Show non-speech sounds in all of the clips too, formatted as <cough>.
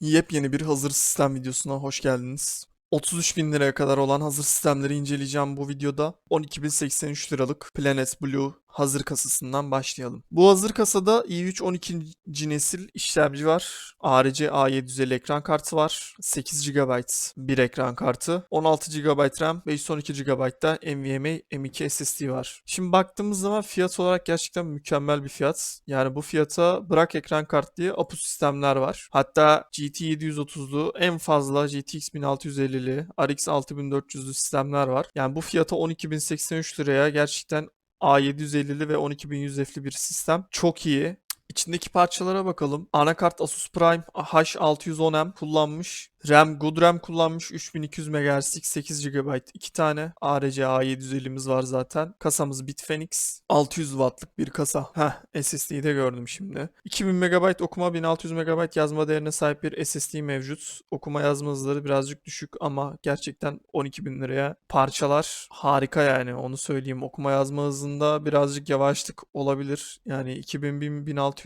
Yepyeni bir hazır sistem videosuna hoş geldiniz. 33 bin liraya kadar olan hazır sistemleri inceleyeceğim bu videoda. 12.083 liralık Planet Blue hazır kasasından başlayalım. Bu hazır kasada i3 12. nesil işlemci var. ARC A750 ekran kartı var. 8 GB bir ekran kartı. 16 GB RAM, 512 GB da NVMe M2 SSD var. Şimdi baktığımız zaman fiyat olarak gerçekten mükemmel bir fiyat. Yani bu fiyata bırak ekran kart diye APU sistemler var. Hatta GT 730'lu en fazla GTX 1650'li, RX 6400'lü sistemler var. Yani bu fiyata 12.083 liraya gerçekten A750'li ve 12100F'li bir sistem. Çok iyi. İçindeki parçalara bakalım. Anakart Asus Prime H610M kullanmış. RAM, good RAM kullanmış. 3200 MHz'lik 8 GB 2 tane. ARC A750'miz var zaten. Kasamız Bitfenix. 600 Watt'lık bir kasa. Heh, SSD'yi de gördüm şimdi. 2000 MB okuma, 1600 MB yazma değerine sahip bir SSD mevcut. Okuma yazma hızları birazcık düşük ama gerçekten 12.000 liraya parçalar harika yani onu söyleyeyim. Okuma yazma hızında birazcık yavaşlık olabilir. Yani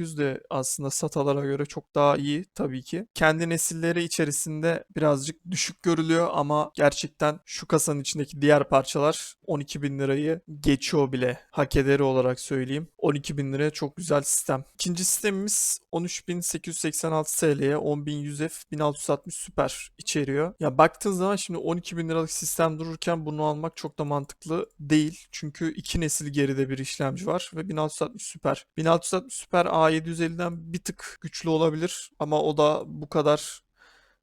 2000-1600 de aslında SATA'lara göre çok daha iyi tabii ki. Kendi nesilleri içerisinde birazcık düşük görülüyor ama gerçekten şu kasanın içindeki diğer parçalar 12.000 lirayı geçiyor bile. Hak ederi olarak söyleyeyim. 12.000 liraya çok güzel sistem. İkinci sistemimiz 13.886 TL'ye 10.100F 1660 Super içeriyor. Ya baktığın zaman şimdi 12.000 liralık sistem dururken bunu almak çok da mantıklı değil. Çünkü iki nesil geride bir işlemci var ve 1660 Super. 1660 Super A750'den bir tık güçlü olabilir ama o da bu kadar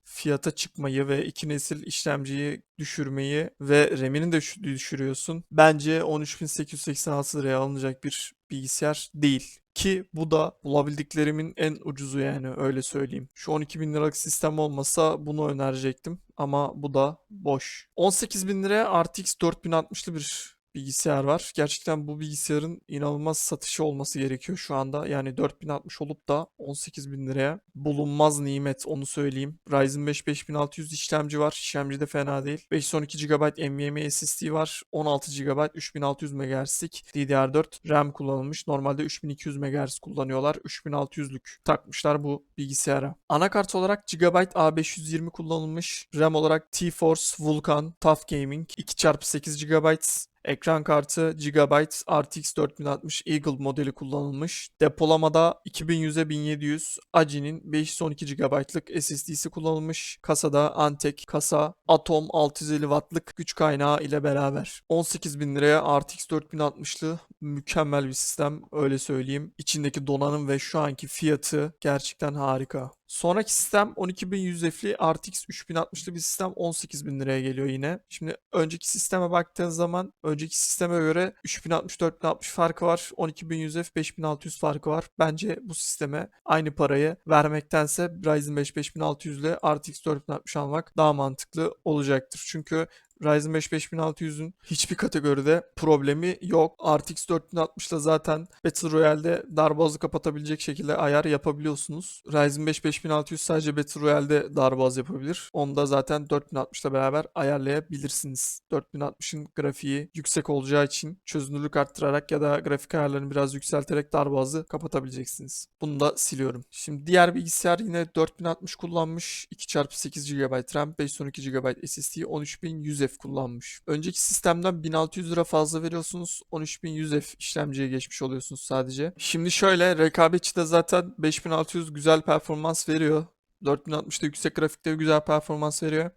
fiyata çıkmayı ve iki nesil işlemciyi düşürmeyi ve RAM'ini de düş- düşürüyorsun. Bence 13.886 liraya alınacak bir bilgisayar değil. Ki bu da bulabildiklerimin en ucuzu yani öyle söyleyeyim. Şu 12.000 liralık sistem olmasa bunu önerecektim ama bu da boş. 18.000 liraya RTX 4060'lı bir bilgisayar var. Gerçekten bu bilgisayarın inanılmaz satışı olması gerekiyor şu anda. Yani 4060 olup da 18.000 liraya bulunmaz nimet onu söyleyeyim. Ryzen 5 5600 işlemci var. İşlemci de fena değil. 512 GB NVMe SSD var. 16 GB 3600 MHz'lik DDR4 RAM kullanılmış. Normalde 3200 MHz kullanıyorlar. 3600'lük takmışlar bu bilgisayara. Anakart olarak GB A520 kullanılmış. RAM olarak TeForce Vulkan TUF Gaming 2x8 GB Ekran kartı GB RTX 4060 Eagle modeli kullanılmış. Depolamada 2100'e 1700 Agi'nin 512 GB'lık SSD'si kullanılmış. Kasada Antek kasa Atom 650 Watt'lık güç kaynağı ile beraber. 18.000 liraya RTX 4060'lı mükemmel bir sistem öyle söyleyeyim. İçindeki donanım ve şu anki fiyatı gerçekten harika. Sonraki sistem 12100F'li RTX 3060'lı bir sistem 18.000 liraya geliyor yine. Şimdi önceki sisteme baktığın zaman önceki sisteme göre 3060-4060 farkı var. 12100F 5600 farkı var. Bence bu sisteme aynı parayı vermektense Ryzen 5 5600 ile RTX 4060 almak daha mantıklı olacaktır. Çünkü Ryzen 5 5600'ün hiçbir kategoride problemi yok. RTX 4060 ile zaten Battle Royale'de darboğazı kapatabilecek şekilde ayar yapabiliyorsunuz. Ryzen 5 5600 sadece Battle Royale'de darboğaz yapabilir. Onu da zaten 4060 ile beraber ayarlayabilirsiniz. 4060'ın grafiği yüksek olacağı için çözünürlük arttırarak ya da grafik ayarlarını biraz yükselterek darboğazı kapatabileceksiniz. Bunu da siliyorum. Şimdi diğer bilgisayar yine 4060 kullanmış. 2x8 GB RAM, 512 GB SSD, 13100 F kullanmış. Önceki sistemden 1600 lira fazla veriyorsunuz. 13100 F işlemciye geçmiş oluyorsunuz sadece. Şimdi şöyle rekabetçi de zaten 5600 güzel performans veriyor. 4060'da yüksek grafikte güzel performans veriyor.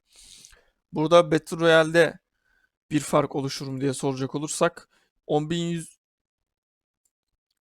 Burada Battle Royale'de bir fark oluşur mu diye soracak olursak 10100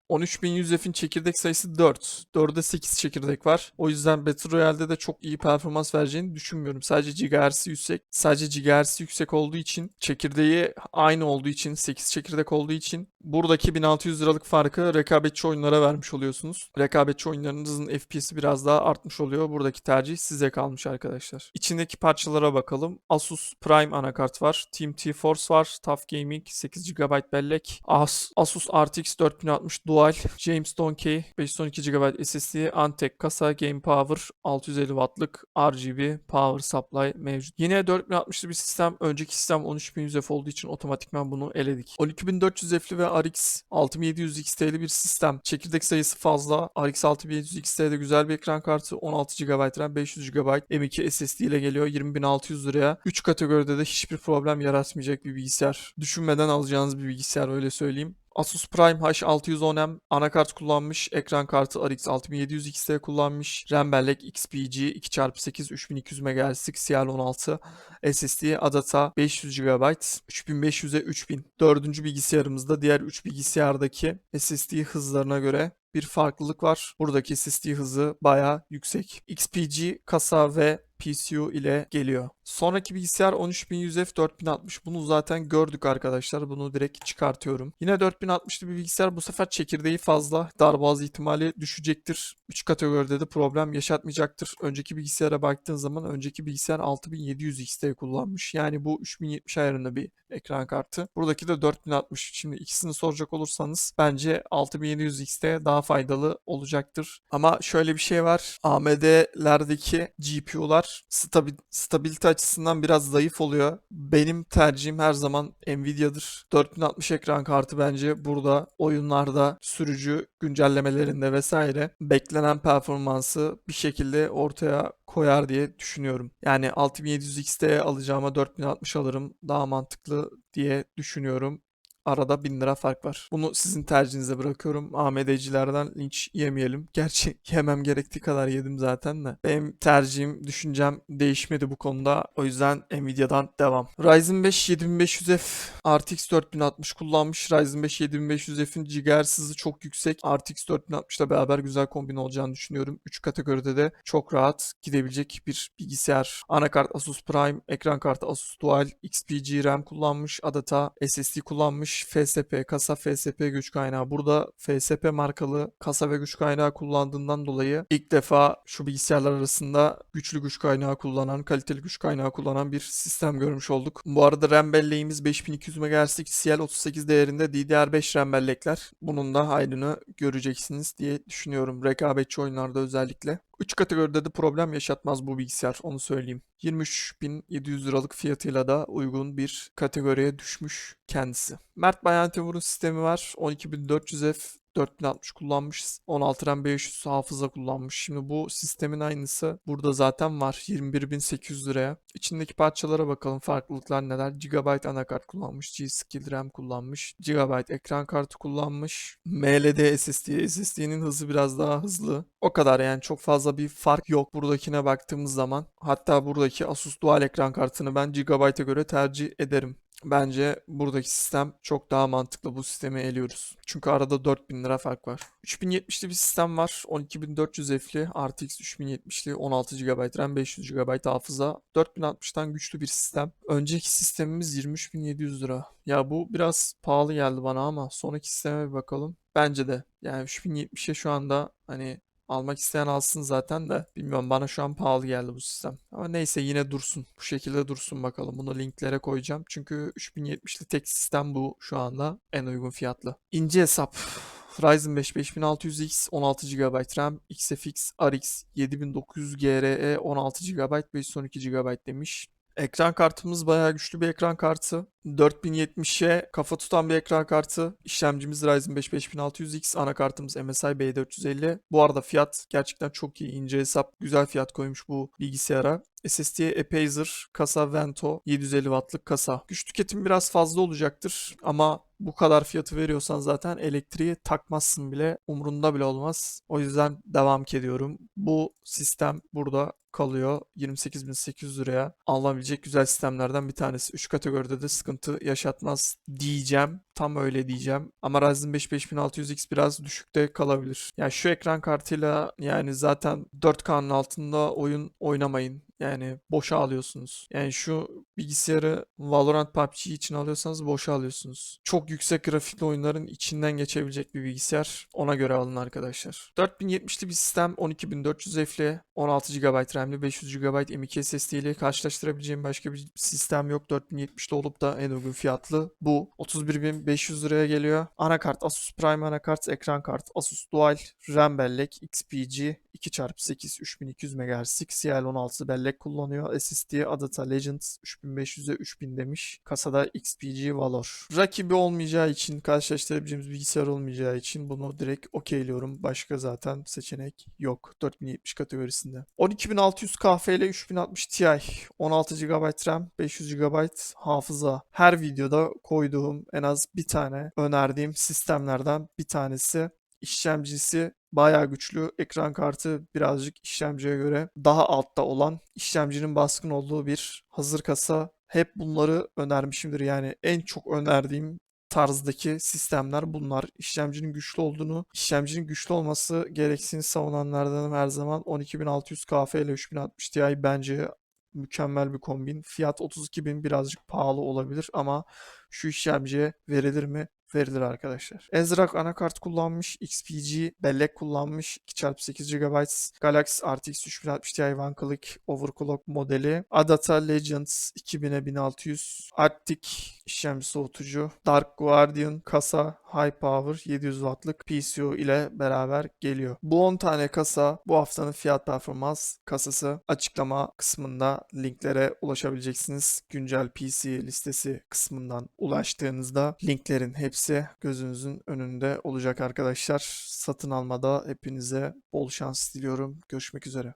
13100 F'in çekirdek sayısı 4. 4'e 8 çekirdek var. O yüzden Battle Royale'de de çok iyi performans vereceğini düşünmüyorum. Sadece GHz'i yüksek. Sadece GHz'i yüksek olduğu için çekirdeği aynı olduğu için 8 çekirdek olduğu için buradaki 1600 liralık farkı rekabetçi oyunlara vermiş oluyorsunuz. Rekabetçi oyunlarınızın FPS'i biraz daha artmış oluyor. Buradaki tercih size kalmış arkadaşlar. İçindeki parçalara bakalım. Asus Prime anakart var. Team T-Force var. TUF Gaming 8 GB bellek. As- Asus RTX 4060 Dual Dual, James Donkey, 512 GB SSD, Antek kasa, Game Power, 650 Watt'lık RGB Power Supply mevcut. Yine 4060'lı bir sistem. Önceki sistem 13100F olduğu için otomatikman bunu eledik. 12400F'li ve RX 6700 XT'li bir sistem. Çekirdek sayısı fazla. RX 6700 XT'de güzel bir ekran kartı. 16 GB RAM, 500 GB M2 SSD ile geliyor. 20600 liraya. 3 kategoride de hiçbir problem yaratmayacak bir bilgisayar. Düşünmeden alacağınız bir bilgisayar öyle söyleyeyim. Asus Prime H610M anakart kullanmış, ekran kartı RX 6700 XT kullanmış, RAM bellek XPG 2x8 3200 MHz'lik CL16 SSD adata 500 GB 3500'e 3000. Dördüncü bilgisayarımızda diğer 3 bilgisayardaki SSD hızlarına göre bir farklılık var. Buradaki SSD hızı bayağı yüksek. XPG kasa ve PCU ile geliyor. Sonraki bilgisayar 13100F 4060. Bunu zaten gördük arkadaşlar. Bunu direkt çıkartıyorum. Yine 4060'lı bir bilgisayar. Bu sefer çekirdeği fazla. Darboğaz ihtimali düşecektir. 3 kategoride de problem yaşatmayacaktır. Önceki bilgisayara baktığın zaman önceki bilgisayar 6700 XT kullanmış. Yani bu 3070 ayarında bir ekran kartı. Buradaki de 4060. Şimdi ikisini soracak olursanız bence 6700 XT daha faydalı olacaktır. Ama şöyle bir şey var. AMD'lerdeki GPU'lar stabil, stabilite açısından biraz zayıf oluyor. Benim tercihim her zaman Nvidia'dır. 4060 ekran kartı bence burada oyunlarda, sürücü güncellemelerinde vesaire beklenen performansı bir şekilde ortaya koyar diye düşünüyorum. Yani 6700 XT alacağıma 4060 alırım. Daha mantıklı diye düşünüyorum. Arada 1000 lira fark var. Bunu sizin tercihinize bırakıyorum. AMD'cilerden linç yemeyelim. Gerçi <laughs> yemem gerektiği kadar yedim zaten de. Benim tercihim, düşüncem değişmedi bu konuda. O yüzden Nvidia'dan devam. Ryzen 5 7500F RTX 4060 kullanmış. Ryzen 5 7500F'in GHz hızı çok yüksek. RTX 4060 ile beraber güzel kombin olacağını düşünüyorum. 3 kategoride de çok rahat gidebilecek bir bilgisayar. Anakart Asus Prime, ekran kartı Asus Dual, XPG RAM kullanmış. Adata SSD kullanmış. FSP, kasa FSP güç kaynağı. Burada FSP markalı kasa ve güç kaynağı kullandığından dolayı ilk defa şu bilgisayarlar arasında güçlü güç kaynağı kullanan, kaliteli güç kaynağı kullanan bir sistem görmüş olduk. Bu arada RAM belleğimiz 5200 MHz'lik CL38 değerinde DDR5 RAM bellekler. Bunun da hayrını göreceksiniz diye düşünüyorum. Rekabetçi oyunlarda özellikle. 3 kategoride de problem yaşatmaz bu bilgisayar onu söyleyeyim. 23.700 liralık fiyatıyla da uygun bir kategoriye düşmüş kendisi. Mert Bayan Temur'un sistemi var. 12400F 4060 kullanmış. 16 RAM 500 hafıza kullanmış. Şimdi bu sistemin aynısı burada zaten var. 21.800 liraya. İçindeki parçalara bakalım farklılıklar neler. GB anakart kullanmış. G-Skill RAM kullanmış. GB ekran kartı kullanmış. MLD SSD. SSD'nin hızı biraz daha hızlı. O kadar yani çok fazla bir fark yok buradakine baktığımız zaman. Hatta buradaki Asus Dual ekran kartını ben GB'a göre tercih ederim. Bence buradaki sistem çok daha mantıklı. Bu sistemi eliyoruz. Çünkü arada 4000 lira fark var. 3070'li bir sistem var. 12400F'li RTX 3070'li 16 GB RAM 500 GB hafıza. 4060'tan güçlü bir sistem. Önceki sistemimiz 23700 lira. Ya bu biraz pahalı geldi bana ama sonraki sisteme bir bakalım. Bence de. Yani 3070'e şu anda hani Almak isteyen alsın zaten de. Bilmiyorum bana şu an pahalı geldi bu sistem. Ama neyse yine dursun. Bu şekilde dursun bakalım. Bunu linklere koyacağım. Çünkü 3070'li tek sistem bu şu anda. En uygun fiyatlı. İnce hesap. Ryzen 5 5600X 16 GB RAM, XFX RX 7900 GRE 16 GB 512 GB demiş. Ekran kartımız bayağı güçlü bir ekran kartı. 4070'e kafa tutan bir ekran kartı. İşlemcimiz Ryzen 5 5600X. Anakartımız MSI B450. Bu arada fiyat gerçekten çok iyi. İnce hesap güzel fiyat koymuş bu bilgisayara. SSD Epazer, kasa Vento, 750 wattlık kasa. Güç tüketimi biraz fazla olacaktır ama bu kadar fiyatı veriyorsan zaten elektriği takmazsın bile. Umrunda bile olmaz. O yüzden devam ediyorum. Bu sistem burada kalıyor. 28.800 liraya alınabilecek güzel sistemlerden bir tanesi. 3 kategoride de sıkıntı yaşatmaz diyeceğim. Tam öyle diyeceğim. Ama Ryzen 5 5600X biraz düşükte kalabilir. Yani şu ekran kartıyla yani zaten 4K'nın altında oyun oynamayın. Yani boşa alıyorsunuz. Yani şu bilgisayarı Valorant PUBG için alıyorsanız boşa alıyorsunuz. Çok yüksek grafikli oyunların içinden geçebilecek bir bilgisayar. Ona göre alın arkadaşlar. 4070'li bir sistem 12400F'li 16 GB RAM'li 500 GB M.2 SSD ile karşılaştırabileceğim başka bir sistem yok. 4070'li olup da en uygun fiyatlı bu. 31.500 500 liraya geliyor. Anakart Asus Prime anakart, ekran kart Asus Dual, RAM bellek XPG 2x8 3200 MHz CL16 bellek kullanıyor. SSD Adata Legends 3500'e 3000 demiş. Kasada XPG Valor. Rakibi olmayacağı için, karşılaştırabileceğimiz bilgisayar olmayacağı için bunu direkt okeyliyorum. Başka zaten seçenek yok 4070 kategorisinde. 12600 KF ile 3060 Ti, 16 GB RAM, 500 GB hafıza. Her videoda koyduğum en az bir tane önerdiğim sistemlerden bir tanesi. İşlemcisi bayağı güçlü. Ekran kartı birazcık işlemciye göre daha altta olan işlemcinin baskın olduğu bir hazır kasa. Hep bunları önermişimdir. Yani en çok önerdiğim tarzdaki sistemler bunlar. İşlemcinin güçlü olduğunu, işlemcinin güçlü olması gereksinini savunanlardanım her zaman. 12600 KF ile 3060 Ti bence mükemmel bir kombin. Fiyat 32.000 birazcık pahalı olabilir ama şu işlemciye verilir mi? Verilir arkadaşlar. Ezrak anakart kullanmış, XPG bellek kullanmış, 2x8 GB Galaxy RTX 3060 Ti Click Overclock modeli, Adata Legends 2000'e 1600, Arctic işlemci soğutucu, Dark Guardian kasa High Power 700 Watt'lık PCO ile beraber geliyor. Bu 10 tane kasa bu haftanın fiyat performans kasası açıklama kısmında linklere ulaşabileceksiniz. Güncel PC listesi kısmından ulaştığınızda linklerin hepsi gözünüzün önünde olacak arkadaşlar. Satın almada hepinize bol şans diliyorum. Görüşmek üzere.